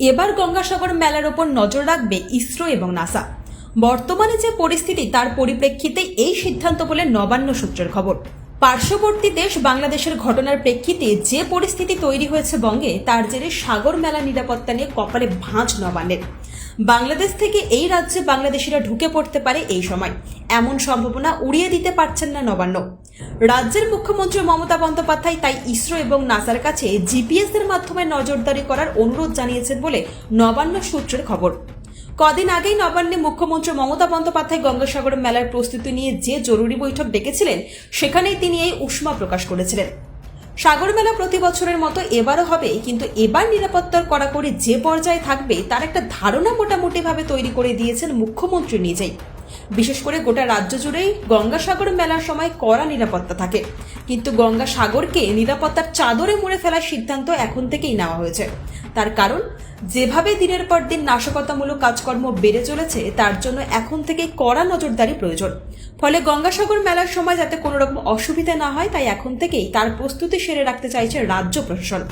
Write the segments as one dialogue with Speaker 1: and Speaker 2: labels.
Speaker 1: এবার গঙ্গাসাগর মেলার ওপর নজর রাখবে ইসরো এবং নাসা। বর্তমানে যে পরিস্থিতি, তার পরিপ্রেক্ষিতে এই সিদ্ধান্ত বলে নবান্ন সূত্রের খবর। পার্শ্ববর্তী দেশ বাংলাদেশের ঘটনার প্রেক্ষিতে যে পরিস্থিতি তৈরি হয়েছে বঙ্গে, তার জেরে সাগর মেলা নিরাপত্তা নিয়ে কপালে ভাঁজ নবান্নের। বাংলাদেশ থেকে এই রাজ্যে বাংলাদেশিরা ঢুকে পড়তে পারে এই সময়। এমন সম্ভাবনা উড়িয়ে দিতে পারছেন না নবান্ন। রাজ্যের মুখ্যমন্ত্রী মমতা বন্দ্যোপাধ্যায় তাই ইসরো এবং নাসার কাছে জিপিএস এর মাধ্যমে নজরদারি করার অনুরোধ জানিয়েছেন বলে নবান্ন সূত্রের খবর। কদিন আগেই নবান্নে মুখ্যমন্ত্রী মমতা বন্দ্যোপাধ্যায় গঙ্গাসাগর মেলার প্রস্তুতি নিয়ে যে জরুরি বৈঠক ডেকেছিলেন, সেখানেই তিনি এই উষ্মা প্রকাশ করেছিলেন। সাগর মেলা প্রতি বছরের মতো এবারও হবে, কিন্তু এবার নিরাপত্তার কড়াকড়ি যে পর্যায়ে থাকবে, তার একটা ধারণা মোটামুটিভাবে তৈরি করে দিয়েছেন মুখ্যমন্ত্রী নিজেই। বিশেষ করে গোটা রাজ্য জুড়েই গঙ্গাসাগর মেলার সময় কড়া নিরাপত্তা থাকে। কিন্তু গঙ্গাসাগরকে নিরাপত্তার চাদরে মুড়ে ফেলার সিদ্ধান্ত এখন থেকেই নেওয়া হয়েছে। তার কারণ, যেভাবে দিনের পর দিন নাশকতামূলক কাজকর্ম বেড়ে চলেছে, তার জন্য এখন থেকে কড়া নজরদারি প্রয়োজন। ফলে গঙ্গাসাগর মেলার সময় যাতে কোনো রকম অসুবিধা না হয়, তাই এখন থেকেই তার প্রস্তুতি সেরে রাখতে চাইছে রাজ্য প্রশাসন।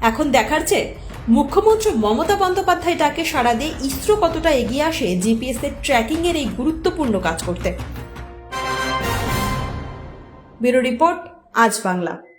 Speaker 1: এখন দেখার চেয়ে মুখ্যমন্ত্রী মমতা বন্দ্যোপাধ্যায় ডাকে সাড়া দিয়ে ইসরো কতটা এগিয়ে আসে জিপিএস এর ট্র্যাকিং এর এই গুরুত্বপূর্ণ কাজ করতে। ব্যুরো রিপোর্ট, আজ বাংলা।